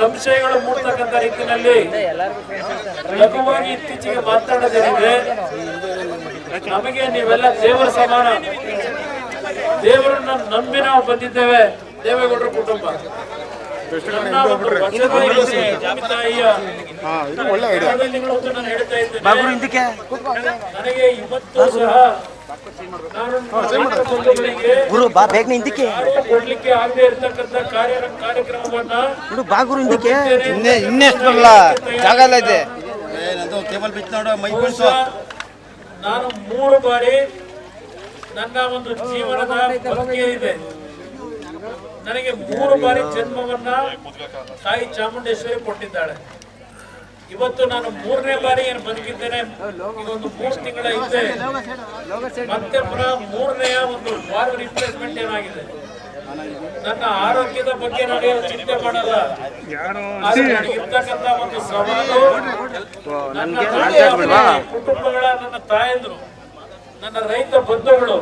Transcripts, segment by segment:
ಸಂಶಯಗಳು ಮೂಡ್ತಕ್ಕಂಥ ರೀತಿಯಲ್ಲಿ ಲಘುವಾಗಿ ಇತ್ತೀಚೆಗೆ ಮಾತನಾಡೋದೇನಿದೆ ನಮಗೆ ನೀವೆಲ್ಲ ದೇವರ ಸಮಾನ. ದೇವರನ್ನ ನಂಬಿ ನಾವು ಬಂದಿದ್ದೇವೆ. ದೇವೇಗೌಡರ ಕುಟುಂಬ. ನನಗೆ ಇವತ್ತು ಸಹ ಗುರು ಬಾ ಬೇಗ ಹಿಂದಕ್ಕೆ. ಕೊಡ್ಲಿಕ್ಕೆ ಆಗದೆ ಇರ್ತಕ್ಕಂಥ ಕಾರ್ಯ ಕಾರ್ಯಕ್ರಮವನ್ನ ನೋಡು ಬಾ ಗುರು ಹಿಂದಕ್ಕೆ. ಇನ್ನೇ ಇನ್ನೆಷ್ಟು ಬರಲ್ಲ. ಜಾಗ ಎಲ್ಲ ಇದೆ. ಕೇಬಲ್ ಬಿಚ್ಚ ನೋಡು ಮೈ ಬಿಡಿಸುವ ನಾನು ಮೂರು ಬಾರಿ ನನ್ನ ಒಂದು ಜೀವನದ ಬದುಕೇ ಇದೆ. ನನಗೆ ಮೂರು ಬಾರಿ ಜನ್ಮವನ್ನ ತಾಯಿ ಚಾಮುಂಡೇಶ್ವರಿ ಕೊಟ್ಟಿದ್ದಾಳೆ. ಇವತ್ತು ನಾನು ಮೂರನೇ ಬಾರಿ ಏನು ಬದುಕಿದ್ದೇನೆ ಒಂದು ಮೂರು ತಿಂಗಳ ಹಿಂದೆ. ಮತ್ತೆ ಪುನಃ ಮೂರನೆಯ ಒಂದು ವಾರ್ ರಿಪ್ಲೇಸ್ಮೆಂಟ್ ಏನಾಗಿದೆ? ನನ್ನ ಆರೋಗ್ಯದ ಬಗ್ಗೆ ನಾನು ಚಿಂತೆ ಮಾಡಲ್ಲ. ಇರ್ತಕ್ಕಂತ ಒಂದು ಸವಾಲು ನನ್ನ ಕುಟುಂಬಗಳ ನನ್ನ ತಾಯಂದ್ರು ನನ್ನ ರೈತ ಬಂಧುಗಳು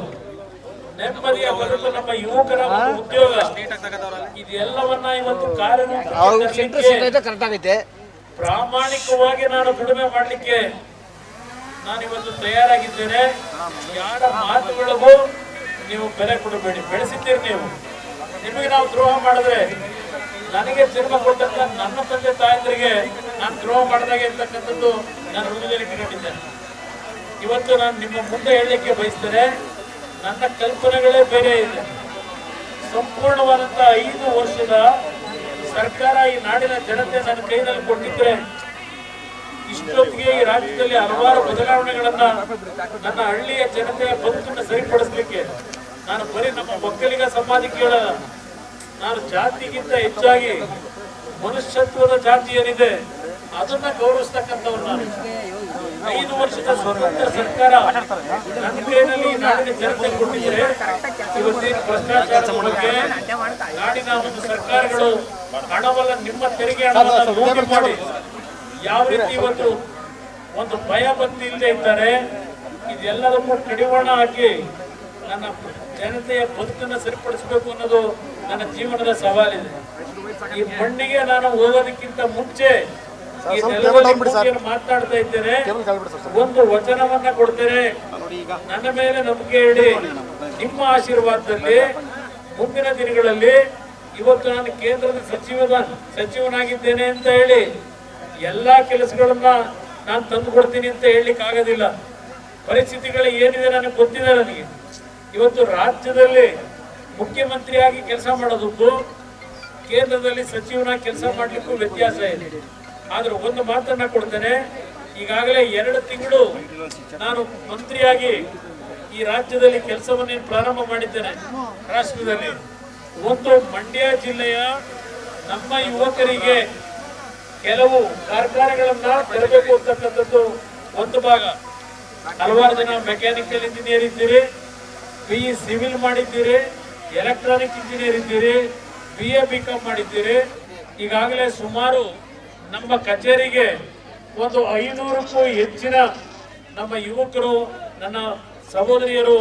ನೆಮ್ಮದಿಯ ಬದುಕು ನಮ್ಮ ಯುವಕರ ಒಂದು ಉದ್ಯೋಗ. ಇದೆಲ್ಲವನ್ನ ಇವತ್ತು ಆಗೈತೆ ಪ್ರಾಮಾಣಿಕವಾಗಿ ನಾನು ದುಡಿಮೆ ಮಾಡಲಿಕ್ಕೆ ನಾನು ಇವತ್ತು ತಯಾರಾಗಿದ್ದೇನೆ. ಯಾರ ಮಾತುಗಳಿಗೂ ನೀವು ಬೆಲೆ ಕೊಡಬೇಡಿ. ಬೆಳೆಸಿದ್ದೀರಿ ನೀವು. ನಿಮಗೆ ನಾವು ದ್ರೋಹ ಮಾಡಿದ್ರೆ ನನಗೆ ಜನ್ಮ ಕೊಟ್ಟಂತ ನನ್ನ ತಂದೆ ತಾಯಂದ್ರಿಗೆ ನಾನು ದ್ರೋಹ ಮಾಡಿದಾಗ ಇರ್ತಕ್ಕಂಥದ್ದು ನಾನು ಹೃದಯದಲ್ಲಿ ಇಟ್ಟುಕೊಂಡಿದ್ದೇನೆ ಇವತ್ತು ನಾನು ನಿಮ್ಮ ಮುಂದೆ ಹೇಳಲಿಕ್ಕೆ ಬಯಸ್ತೇನೆ. ನನ್ನ ಕಲ್ಪನೆಗಳೇ ಬೇರೆ ಇದೆ. ಸಂಪೂರ್ಣವಾದಂತಹ ಐದು ವರ್ಷದ ಸರ್ಕಾರ ಈ ನಾಡಿನ ಜನತೆ ನನ್ನ ಕೈನಲ್ಲಿ ಇಷ್ಟೊತ್ತಿಗೆ ರಾಜ್ಯದಲ್ಲಿ ಹಲವಾರು ಬದಲಾವಣೆಗಳನ್ನ ನನ್ನ ಹಳ್ಳಿಯ ಜನತೆಯ ಬದುಕನ್ನು ಸರಿಪಡಿಸಲಿಕ್ಕೆ ನಾನು ಬರೀ ನಮ್ಮ ಮಕ್ಕಳಿಗ ಹೇಳಲ್ಲ ನಾನು ಜಾತಿಗಿಂತ ಹೆಚ್ಚಾಗಿ ಮನುಷ್ಯತ್ವದ ಜಾತಿ ಏನಿದೆ ಅದನ್ನ ಗೌರವಿಸ್ತಕ್ಕಂಥವ್ರು ನಾನು. ಐದು ವರ್ಷದ ಸ್ವತಂತ್ರ ಸರ್ಕಾರ ನನ್ನ ನಾಡಿನ ಜನತೆ ಕೊಟ್ಟಿದ್ರೆ ಇವತ್ತೇನು ಭ್ರಷ್ಟಾಚಾರದ ಬಗ್ಗೆ ನಾಡಿನ ಒಂದು ಸರ್ಕಾರಗಳು ಹಣವಲ್ಲ ನಿಮ್ಮ ತೆರಿಗೆ ಹಣವನ್ನು ಯಾವ ರೀತಿ ಇವತ್ತು ಒಂದು ಭಯ ಭಕ್ತಿ ಇಲ್ಲದೆ ಇದ್ದಾರೆ. ಇದೆಲ್ಲದಕ್ಕೂ ಕಡಿವಾಣ ಹಾಕಿ ನನ್ನ ಜನತೆಯ ಬದುಕನ್ನು ಸರಿಪಡಿಸಬೇಕು ಅನ್ನೋದು ನನ್ನ ಜೀವನದ ಸವಾಲಿದೆ. ಈ ಮಣ್ಣಿಗೆ ನಾನು ಹೋಗೋದಕ್ಕಿಂತ ಮುಂಚೆ ಮಾತನಾಡ್ತಾ ಇದ್ದೇನೆ. ಒಂದು ವಚನವನ್ನ ಕೊಡ್ತೇನೆ. ನನ್ನ ಮೇಲೆ ನಂಬಿಕೆ ಇಡಿ. ನಿಮ್ಮ ಆಶೀರ್ವಾದದಲ್ಲಿ ಮುಂದಿನ ದಿನಗಳಲ್ಲಿ ಇವತ್ತು ನಾನು ಕೇಂದ್ರದ ಸಚಿವದ ಸಚಿವನಾಗಿದ್ದೇನೆ ಅಂತ ಹೇಳಿ ಎಲ್ಲಾ ಕೆಲಸಗಳನ್ನ ನಾನು ತಂದು ಕೊಡ್ತೀನಿ ಅಂತ ಹೇಳಲಿಕ್ಕೆ ಆಗೋದಿಲ್ಲ. ಪರಿಸ್ಥಿತಿಗಳು ಏನಿದೆ ನನಗೆ ಗೊತ್ತಿದೆ ನನಗೆ. ಇವತ್ತು ರಾಜ್ಯದಲ್ಲಿ ಮುಖ್ಯಮಂತ್ರಿಯಾಗಿ ಕೆಲಸ ಮಾಡೋದಕ್ಕೂ ಕೇಂದ್ರದಲ್ಲಿ ಸಚಿವನಾಗಿ ಕೆಲಸ ಮಾಡಲಿಕ್ಕೂ ವ್ಯತ್ಯಾಸ ಇದೆ. ಆದ್ರೆ ಒಂದು ಮಾತನ್ನ ಕೊಡ್ತೇನೆ, ಈಗಾಗಲೇ ಎರಡು ತಿಂಗಳು ನಾನು ಮಂತ್ರಿಯಾಗಿ ಈ ರಾಜ್ಯದಲ್ಲಿ ಕೆಲಸವನ್ನು ಪ್ರಾರಂಭ ಮಾಡಿದ್ದೇನೆ. ರಾಷ್ಟ್ರದಲ್ಲಿ ಒಂದು ಮಂಡ್ಯ ಜಿಲ್ಲೆಯ ನಮ್ಮ ಯುವಕರಿಗೆ ಕೆಲವು ಕಾರ್ಖಾನೆಗಳನ್ನ ತೆರಬೇಕು ಅಂತಕ್ಕಂಥದ್ದು ಒಂದು ಭಾಗ. ಹಲವಾರು ಜನ ಮೆಕ್ಯಾನಿಕಲ್ ಇಂಜಿನಿಯರ್ ಇದ್ದೀರಿ, ಬಿ ಇ ಸಿವಿಲ್ ಮಾಡಿದ್ದೀರಿ, ಎಲೆಕ್ಟ್ರಾನಿಕ್ ಇಂಜಿನಿಯರ್ ಇದ್ದೀರಿ, ಬಿ ಎ ಬಿ ಕಾಮ್ ಮಾಡಿದ್ದೀರಿ. ಈಗಾಗಲೇ ಸುಮಾರು ನಮ್ಮ ಕಚೇರಿಗೆ ಒಂದು ಐನೂರಕ್ಕೂ ಹೆಚ್ಚಿನ ನಮ್ಮ ಯುವಕರು, ನನ್ನ ಸಹೋದರಿಯರು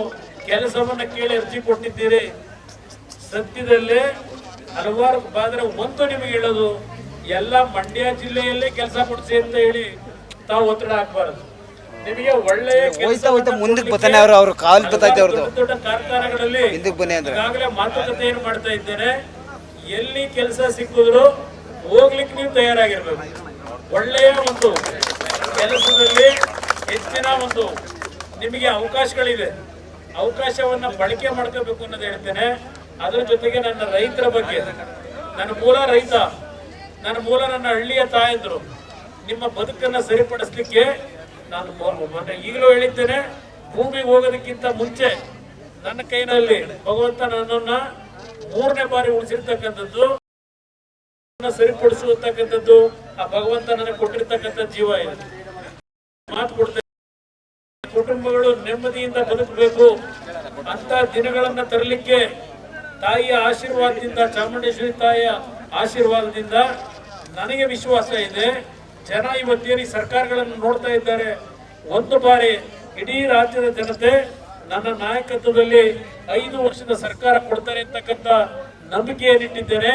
ಕೆಲಸವನ್ನು ಕೇಳಿ ಅರ್ಜಿ ಕೊಟ್ಟಿದ್ದೀರಿ. ಸತ್ಯದಲ್ಲೇ ಹಲವಾರು, ಬಾದ್ರೆ ಒಂದು ನಿಮಗೆ ಹೇಳೋದು ಎಲ್ಲ ಮಂಡ್ಯ ಜಿಲ್ಲೆಯಲ್ಲೇ ಕೆಲಸ ಕೊಡಿಸಿ ಅಂತ ಹೇಳಿ ತಾವು ಒತ್ತಡ ಹಾಕಬಾರದು. ನಿಮಗೆ ಒಳ್ಳೆಯ ಕೆಲಸ ಹೋಯ್ತಾ ಮುಂದಕ್ಕೆ ಬರ್ತಾನೆ ಅವರು ಅವ್ರ ಕಾಲ್ ಬರ್ತೈತೆ ಅವ್ರದ್ದು. ದೊಡ್ಡ ದೊಡ್ಡ ಕಾರ್ಖಾನೆಗಳಲ್ಲಿ ಹಿಂದಕ್ಕೆ ಬನ್ನಿ ಅಂದ್ರೆ. ಈಗಾಗಲೇ ಮಾತುಕತೆಯನ್ನು ಮಾಡ್ತಾ ಇದ್ದೇನೆ. ಎಲ್ಲಿ ಕೆಲಸ ಸಿಕ್ಕಿದ್ರು ಹೋಗ್ಲಿಕ್ಕೆ ನೀವು ತಯಾರಾಗಿರ್ಬೇಕು. ಒಳ್ಳೆಯ ಒಂದು ಕೆಲಸದಲ್ಲಿ ಹೆಚ್ಚಿನ ಒಂದು ನಿಮಗೆ ಅವಕಾಶಗಳಿವೆ. ಅವಕಾಶವನ್ನ ಬಳಕೆ ಮಾಡ್ಕೋಬೇಕು ಅನ್ನೋದು ಹೇಳ್ತೇನೆ. ಅದರ ಜೊತೆಗೆ ನನ್ನ ರೈತರ ಬಗ್ಗೆ ನನ್ನ ಮೂಲ ರೈತ ನನ್ನ ಮೂಲ ನನ್ನ ಹಳ್ಳಿಯ ತಾಯಂದ್ರು, ನಿಮ್ಮ ಬದುಕನ್ನ ಸರಿಪಡಿಸ್ಲಿಕ್ಕೆ ನಾನು ಮೊನ್ನೆ ಈಗಲೂ ಹೇಳಿದ್ದೇನೆ ಭೂಮಿಗೆ ಹೋಗೋದಕ್ಕಿಂತ ಮುಂಚೆ ನನ್ನ ಕೈನಲ್ಲಿ ಭಗವಂತ ನನ್ನನ್ನ ಮೂರನೇ ಬಾರಿ ಉಳಿಸಿರ್ತಕ್ಕಂಥದ್ದು ಸರಿಪಡಿಸುವಂತಕ್ಕಂಥದ್ದು, ಆ ಭಗವಂತ ನನಗೆ ಕೊಟ್ಟಿರ್ತಕ್ಕಂಥ ಜೀವ ಇದೆ. ಮಾತು ಕೊಡ್ತೇನೆ. ಕುಟುಂಬಗಳು ನೆಮ್ಮದಿಯಿಂದ ಬದುಕಬೇಕು. ಅಂತ ದಿನಗಳನ್ನ ತರಲಿಕ್ಕೆ ತಾಯಿಯ ಆಶೀರ್ವಾದದಿಂದ ಚಾಮುಂಡೇಶ್ವರಿ ತಾಯಿಯ ಆಶೀರ್ವಾದದಿಂದ ನನಗೆ ವಿಶ್ವಾಸ ಇದೆ. ಜನ ಇವತ್ತೇನು ಸರ್ಕಾರಗಳನ್ನು ನೋಡ್ತಾ ಇದ್ದಾರೆ. ಒಂದು ಬಾರಿ ಇಡೀ ರಾಜ್ಯದ ಜನತೆ ನನ್ನ ನಾಯಕತ್ವದಲ್ಲಿ ಐದು ವರ್ಷದ ಸರ್ಕಾರ ಕೊಡ್ತಾರೆ ಅಂತಕ್ಕಂಥ ನಂಬಿಕೆಯನ್ನಿಟ್ಟಿದ್ದೇನೆ.